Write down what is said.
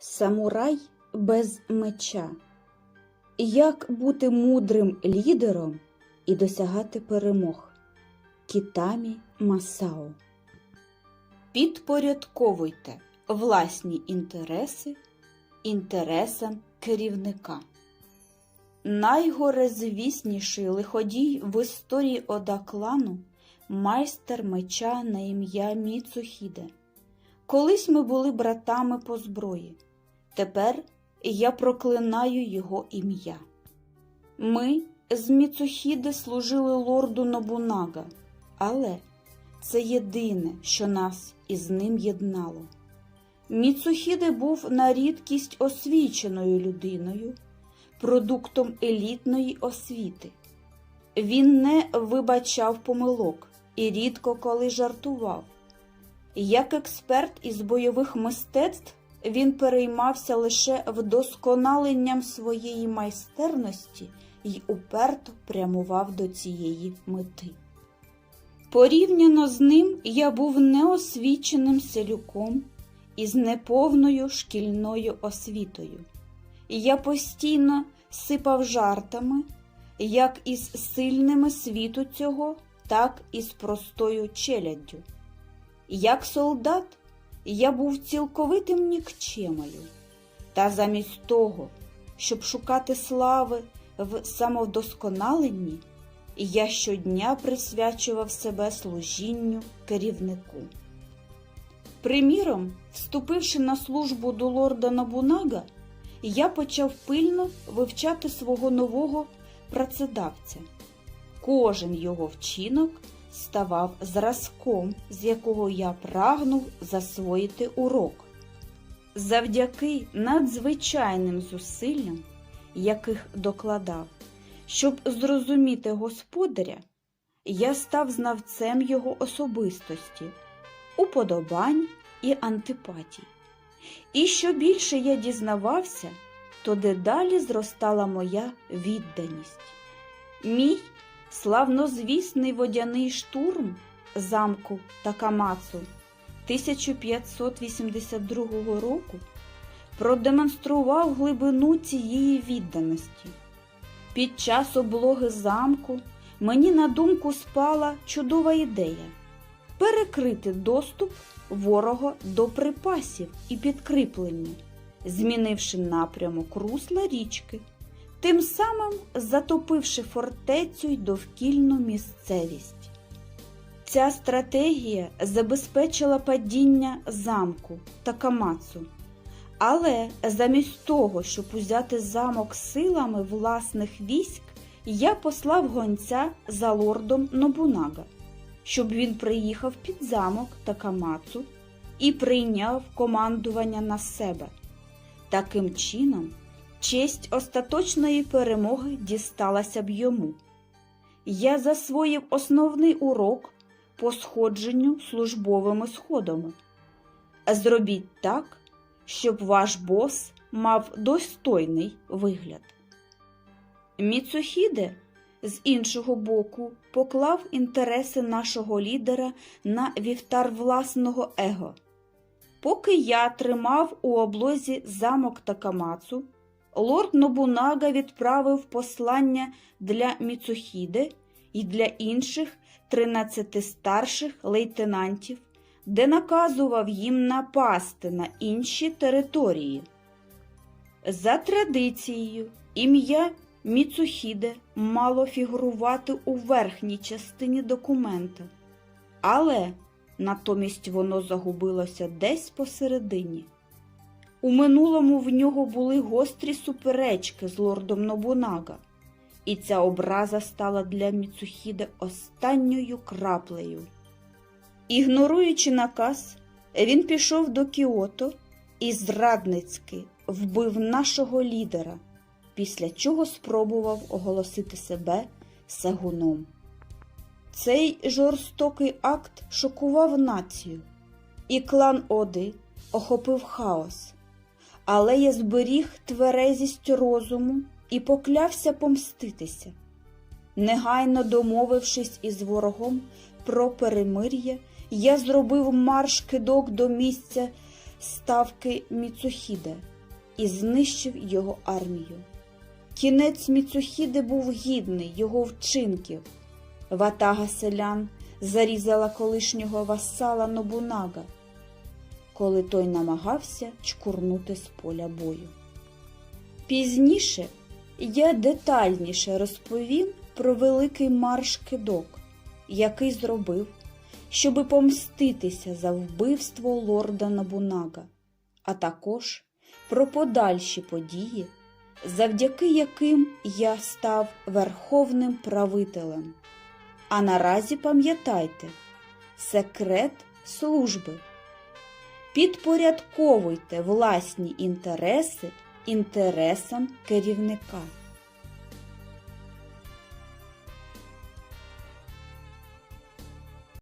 Самурай без меча. Як бути мудрим лідером і досягати перемог? Кітамі Масао. Підпорядковуйте власні інтереси інтересам керівника. Найгорезвісніший лиходій в історії Ода-клану – майстер меча на ім'я Міцухіде. Колись ми були братами по зброї. Тепер я проклинаю його ім'я. Ми з Міцухіде служили лорду Нобунага, але це єдине, що нас із ним єднало. Міцухіде був на рідкість освіченою людиною, продуктом елітної освіти. Він не вибачав помилок і рідко коли жартував. Як експерт із бойових мистецтв він переймався лише вдосконаленням своєї майстерності і уперто прямував до цієї мети. Порівняно з ним я був неосвіченим селюком із неповною шкільною освітою. Я постійно сипав жартами, як із сильними світу цього, так і з простою челяддю. Як солдат я був цілковитим нікчемою, та замість того, щоб шукати слави в самовдосконаленні, я щодня присвячував себе служінню керівнику. Приміром, вступивши на службу до лорда Набунага, я почав пильно вивчати свого нового працедавця. Кожен його вчинок ставав зразком, з якого я прагнув засвоїти урок. Завдяки надзвичайним зусиллям, яких докладав, щоб зрозуміти господаря, я став знавцем його особистості, уподобань і антипатій. І що більше я дізнавався, то дедалі зростала моя відданість. Мій славнозвісний водяний штурм замку Такамацу 1582 року продемонстрував глибину цієї відданості. Під час облоги замку мені на думку спала чудова ідея перекрити доступ ворога до припасів і підкріплення, змінивши напрямок русла річки, тим самим затопивши фортецю й довкільну місцевість. Ця стратегія забезпечила падіння замку Такамацу. Але замість того, щоб узяти замок силами власних військ, я послав гонця за лордом Нобунага, щоб він приїхав під замок Такамацу і прийняв командування на себе. Таким чином, честь остаточної перемоги дісталася б йому. Я засвоїв основний урок по сходженню службовими сходами. Зробіть так, щоб ваш бос мав достойний вигляд. Міцухіде з іншого боку поклав інтереси нашого лідера на вівтар власного его. Поки я тримав у облозі замок Такамацу, лорд Нобунага відправив послання для Міцухіде і для інших 13 старших лейтенантів, де наказував їм напасти на інші території. За традицією, ім'я Міцухіде мало фігурувати у верхній частині документа, але натомість воно загубилося десь посередині. У минулому в нього були гострі суперечки з лордом Нобунага, і ця образа стала для Міцухіде останньою краплею. Ігноруючи наказ, він пішов до Кіото і зрадницьки вбив нашого лідера, після чого спробував оголосити себе сагуном. Цей жорстокий акт шокував націю, і клан Оди охопив хаос. Але я зберіг тверезість розуму і поклявся помститися. Негайно домовившись із ворогом про перемир'я, я зробив марш кидок до місця ставки Міцухіде і знищив його армію. Кінець Міцухіди був гідний його вчинків. Ватага селян зарізала колишнього васала Нобунага, коли той намагався чкурнути з поля бою. Пізніше я детальніше розповім про великий марш кидок, який зробив, щоби помститися за вбивство лорда Набунага, а також про подальші події, завдяки яким я став верховним правителем. А наразі пам'ятайте, секрет служби. Підпорядковуйте власні інтереси інтересам керівника.